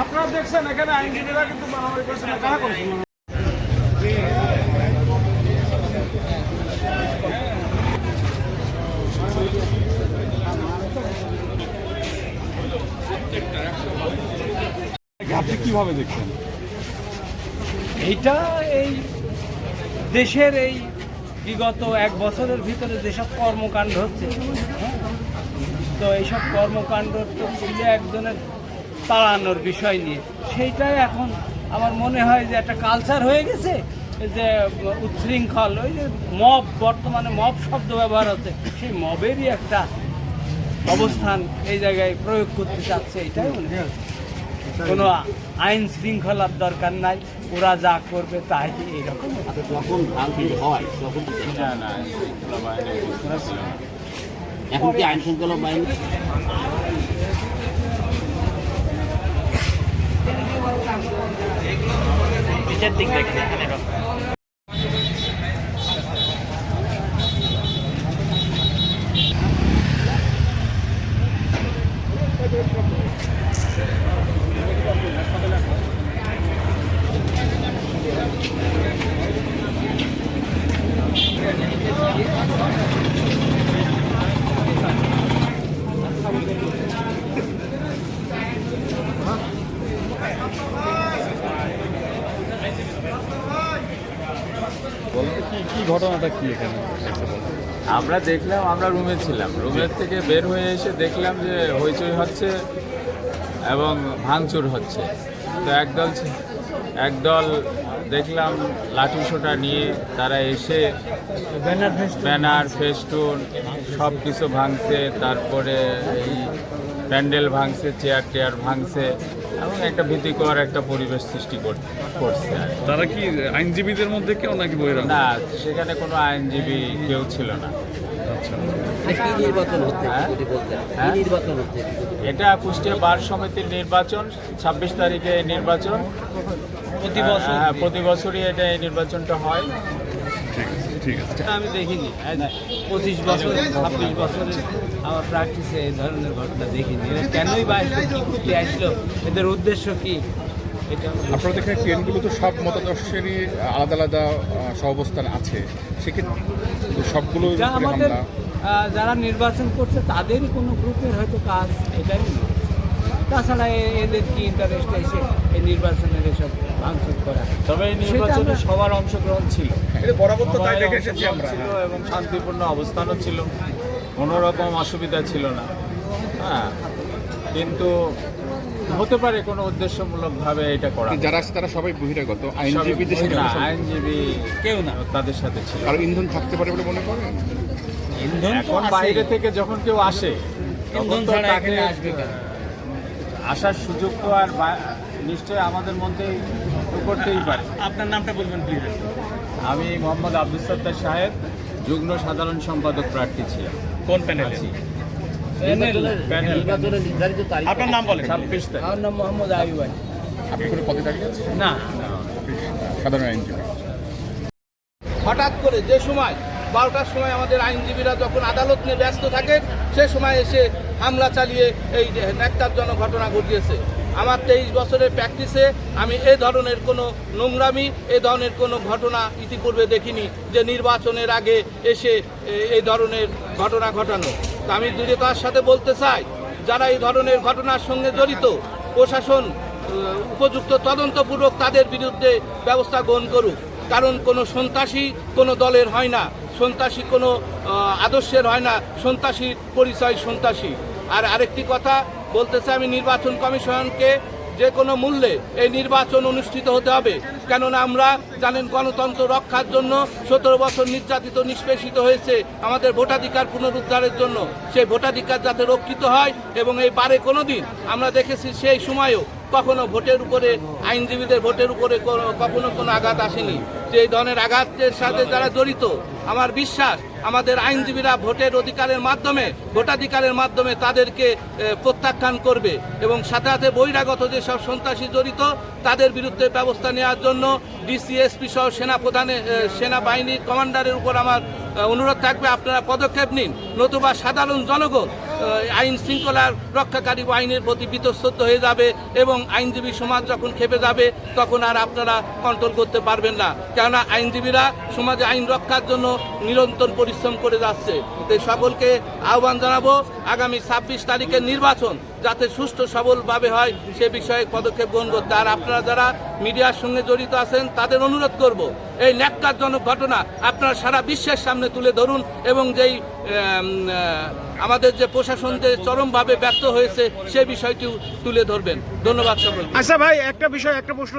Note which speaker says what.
Speaker 1: আপনারা দেখছেন এখানে আইনজীবীরা কিন্তু মারামারি করছে না কারা করছে আপনি কীভাবে দেখছেন?
Speaker 2: এইটা এই দেশের এই বিগত এক বছরের ভিতরে যেসব কর্মকাণ্ড হচ্ছে হ্যাঁ, তো এইসব কর্মকাণ্ড তো ছিল একজনের তাড়ানোর বিষয় নিয়ে। সেইটাই এখন আমার মনে হয় যে একটা কালচার হয়ে গেছে যে উচ্ছৃঙ্খল ওই যে মব বর্তমানে মব শব্দ ব্যবহার হচ্ছে সেই মবেরই একটা অবস্থান এই জায়গায় প্রয়োগ করতে চাচ্ছে এটাই মনে হয়। কোনো আইন শৃঙ্খলার দরকার নাই ওরা যা করবে তাই এইরকম
Speaker 3: যখন ভাঙচুর হয় তখন
Speaker 4: না না
Speaker 3: এখন কি আইন শৃঙ্খলা বাহিনী?
Speaker 2: দিক
Speaker 1: ঘটনাটা কি এখানে?
Speaker 4: আমরা দেখলাম, আমরা রুমে ছিলাম। রুমের থেকে বের হয়ে এসে দেখলাম যে হইচই হচ্ছে এবং ভাঙচুর হচ্ছে। তো একদল একদল দেখলাম লাঠি সোটা নিয়ে তারা এসে ব্যানার ফেস্টুন। সব কিছু ভাঙছে তারপরে এই প্যান্ডেল ভাঙছে চেয়ার টেয়ার ভাঙছে এবং একটা ভীতিকর একটা পরিবেশ সৃষ্টি কর- করছে আর
Speaker 1: তারা কি আইনজীবীদের মধ্যে কেউ নাকি বহিরাঙ্গ
Speaker 4: না সেখানে কোনো আইনজীবী কেউ ছিল না।
Speaker 1: আচ্ছা।
Speaker 4: হ্যাঁ? হ্যাঁ?
Speaker 3: নির্বাচন
Speaker 4: এটা কুষ্টিয়া বার সমিতির নির্বাচন ছাব্বিশ তারিখে এই নির্বাচন।
Speaker 2: প্রতি বছর
Speaker 4: হ্যাঁ প্রতি বছরই এটা এই নির্বাচনটা হয়।
Speaker 1: ঠিক আছে
Speaker 2: আমি দেখিনি। পঁচিশ বছর ছাব্বিশ বছরের আমার প্র্যাকটিসে এই ধরনের ঘটনা দেখিনি। এরা কেনই বা আসলো কী করতে আসলো? এদের উদ্দেশ্য কি?
Speaker 5: আপনাদের এখানে ট্রেনগুলো তো সব মতাদর্শেরই আলাদা আলাদা সহাবস্থান আছে। সেক্ষেত্রে সবগুলো
Speaker 2: যা আমাদের
Speaker 5: হামলা।
Speaker 2: আহ, যারা নির্বাচন করছে তাদেরই কোনো গ্রুপের হয়তো কাজ এটাই তাছাড়া এ- এদের কি ইন্টারেস্ট এসে এই নির্বাচনের এসব ভাঙচুর করা?
Speaker 4: তবে এই নির্বাচনে সবার অংশগ্রহণ ছিল।
Speaker 5: বরাবর তো তাই দেখে এসেছি আমরা।
Speaker 4: ছিল এবং শান্তিপূর্ণ অবস্থানও ছিল। কোনো রকম অসুবিধা ছিল না। হ্যাঁ কিন্তু হতে পারে কোনো উদ্দেশ্যমূলকভাবে এটা করা।
Speaker 5: যারা আছে তারা সবাই বহিরাগত। আইনজীবীদের সাথে
Speaker 4: না, আইনজীবী
Speaker 2: কেউ না।
Speaker 4: তাদের সাথে ছিল।
Speaker 5: আর ইন্ধন থাকতে পারে বলে মনে করেন?
Speaker 2: ইন্ধন তো
Speaker 4: এখন বাইরে থেকে যখন কেউ আসে তখন
Speaker 2: ইন্ধন ছাড়া
Speaker 4: তাকে
Speaker 2: এখানে আসবে
Speaker 4: আসার সুযোগ তো আর নিশ্চয়ই আমাদের মধ্যেই করতেই পারে
Speaker 2: আপনার নামটা বলবেন প্লিজ
Speaker 4: আমি মোহাম্মদ আব্দুল সত্তার সাহেব যুগ্ম সাধারণ সম্পাদক প্রার্থী ছিলাম
Speaker 2: কোন প্যানেল
Speaker 3: তারিখ
Speaker 2: আপনার নাম বলেন
Speaker 4: ছাব্বিশ তারিখ
Speaker 2: আমার নাম মোহাম্মদ আলী
Speaker 5: আপনি কোনো পদে দাঁড়িয়ে আছেন
Speaker 2: না
Speaker 5: সাধারণ আইনজীবী
Speaker 6: হঠাৎ করে যে সময় বারোটার সময় আমাদের আইনজীবীরা যখন আদালত নিয়ে ব্যস্ত থাকেন, সে সময় এসে হামলা চালিয়ে এই ন্যাক্তারজনক ঘটনা ঘটিয়েছে। আমার তেইশ বছরের প্র্যাকটিসে আমি এ ধরনের কোনো নোংরামি, এ ধরনের কোনো ঘটনা ইতিপূর্বে দেখিনি যে নির্বাচনের আগে এসে এই ধরনের ঘটনা ঘটানো। তো আমি দৃঢ়তার সাথে বলতে চাই, যারা এই ধরনের ঘটনার সঙ্গে জড়িত, প্রশাসন উপযুক্ত তদন্তপূর্বক তাদের বিরুদ্ধে ব্যবস্থা গ্রহণ করুক। কারণ কোনো সন্ত্রাসী কোনো দলের হয় না, সন্ত্রাসী কোনো আদর্শের হয় না সন্ত্রাসীর পরিচয় সন্ত্রাসী। আর আরেকটি কথা বলতে চাই আমি নির্বাচন কমিশনকে যে কোনো মূল্যে এই নির্বাচন অনুষ্ঠিত হতে হবে। কেননা আমরা জানেন গণতন্ত্র রক্ষার জন্য সতেরো বছর নির্যাতিত, নিষ্পেষিত হয়েছে আমাদের ভোটাধিকার পুনরুদ্ধারের জন্য। সেই ভোটাধিকার যাতে রক্ষিত হয় এবং এই বারে কোনো দিন আমরা দেখেছি সেই সময়ও কখনো ভোটের উপরে, আইনজীবীদের ভোটের উপরে কখনো কোনো আঘাত আসেনি। যে ধরনের আঘাতের সাথে যারা জড়িত, আমার বিশ্বাস আমাদের আইনজীবীরা ভোটের অধিকারের মাধ্যমে, ভোটাধিকারের মাধ্যমে তাদেরকে প্রত্যাখ্যান করবে এবং সাথে সাথে বহিরাগত যেসব সন্ত্রাসী জড়িত, তাদের বিরুদ্ধে ব্যবস্থা নেওয়ার জন্য ডিসিএসপি সহ সেনা প্রধানের সেনাবাহিনীর কমান্ডারের উপর আমার অনুরোধ থাকবে। আপনারা পদক্ষেপ নিন। নতুবা সাধারণ জনগণ আইন শৃঙ্খলার রক্ষাকারী আইনের প্রতি বিতস্তত হয়ে যাবে এবং আইনজীবী সমাজ যখন খেপে যাবে, তখন আর আপনারা কন্ট্রোল করতে পারবেন না। কেননা আইনজীবীরা সমাজে আইন রক্ষার জন্য নিরন্তর পরিশ্রম করে যাচ্ছে। তাই সকলকে আহ্বান জানাব আগামী ছাব্বিশ তারিখের নির্বাচন যাতে সুষ্ঠু সবলভাবে হয় সে বিষয়ে পদক্ষেপ গ্রহণ করতে। আর আপনারা যারা মিডিয়ার সঙ্গে জড়িত আছেন তাদের অনুরোধ করব এই ন্যাক্কারজনক ঘটনা আপনারা সারা বিশ্বের সামনে তুলে ধরুন এবং যেই আমাদের যে প্রশাসন যে চরমভাবে ব্যর্থ হয়েছে সে বিষয়টিও তুলে ধরবেন। ধন্যবাদ সকলকে।
Speaker 1: আচ্ছা ভাই একটা বিষয় একটা প্রশ্ন